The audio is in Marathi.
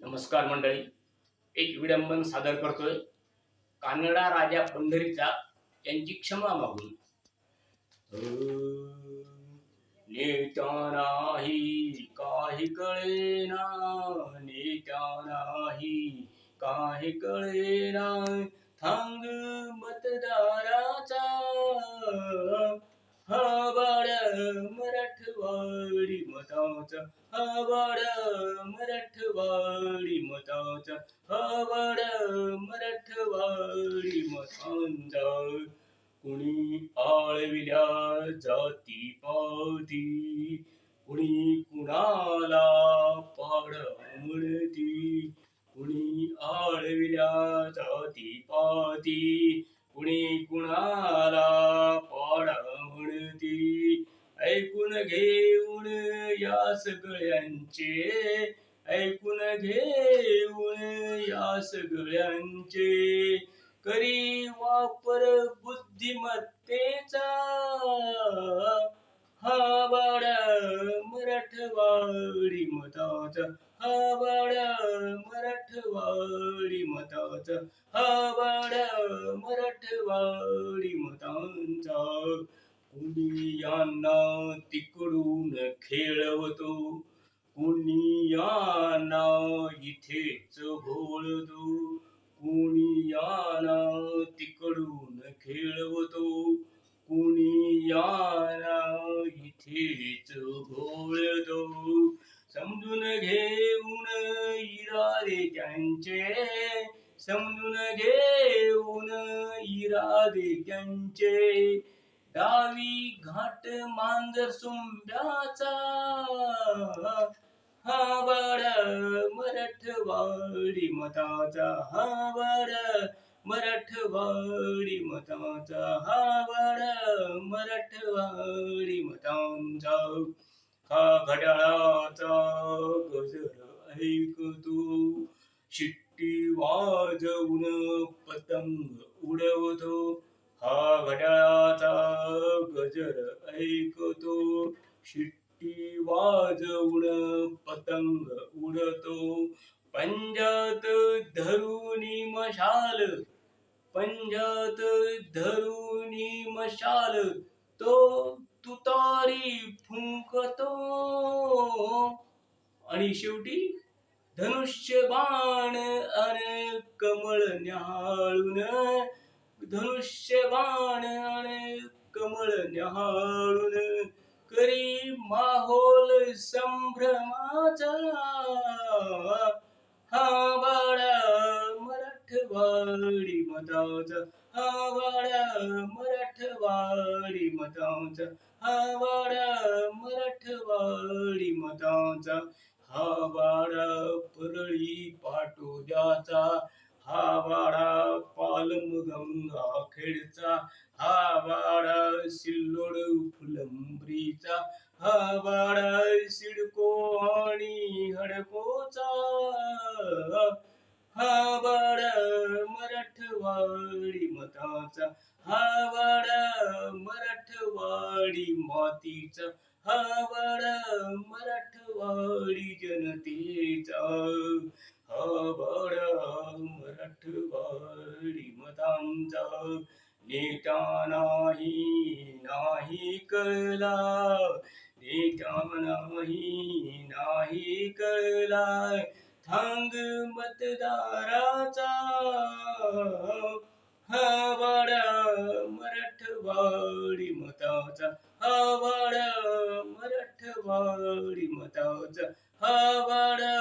नमस्कार मंडळी. एक विडंबन सादर करतोय. कानडा राजा पंढरीचा यांची क्षमा मागून. नेत्या नाही काही कळेना नेत्या नाही काही कळेना थांग मतदाराचा. हा बाळ मराठवाडी मताचा हा मराठवाडी मताचा हा मराठवाडी मतांचा कुणी आळविल्या जाती पावती कुणी कुणाला पाड म्हणती कुणी आळविल्या जाती पाती कुणी कुणाला पाड म्हणती ऐकून घेऊन या सगळ्यांचे. ऐकून घेऊन या सगळ्यांचे. करी वापर बुद्धिमत्तेचा. हा बाळा मराठवाडी मताचा. हा बाळा मराठवाडी मताचा. हा बाळा मराठवाडी मतांचा. कुणी यांना तिकडून खेळवतो. कुणी यांना इथेच घोळतो कुणी यांना तिकडून खेळवतो. कुणी यांना इथेच घोळतो समजून घेऊन इरादे त्यांचे. समजून घेऊन इरादे त्यांचे. डावी घाट मांजर सुंब्याचा. हा बड मराठवाडी मताचा. हा बड मराठवाडी मताचा. हा बड मराठवाडी मतांचा. हा घड्याळाचा गजर ऐकतो शिट्टी वाजवून पतंग उडवतो. हा घड्याळा घड्याळाचा गजर ऐकतो. शिट्टी वाजवून पतंग उडतो. पंजात धरुणी मशाल पंजात धरुणी मशाल तो तुतारी फुंकतो. आणि शेवटी धनुष्य बाण अन कमळ न्याळून धनुष्य बाण कमळ न्याहाळून करी माहोल संभ्रमाचा. हा बाळा मराठवाडी मताचा. हा बाळा मराठवाडी मताचा. हा बाळा मराठवाडी मताचा. हा बाळा परळी पाटोद्याचा. हा बाळा सिल्लोड फुलंब्रीचा हा बाळा सिडको आणि हडकोचा हा बाळा मराठवाडी मताचा हा बाळा मराठवाडी मातीचा हा बाळा मराठवाडी जनतेचा हा बाळा मराठवाडी मतांचा नेता नाही नाही कळला. नेता नाही नाही कळला. थांग मतदाराचा हा वाडा मराठवाडी मताचा हा वाडा मराठवाडी मताचा हा वाडा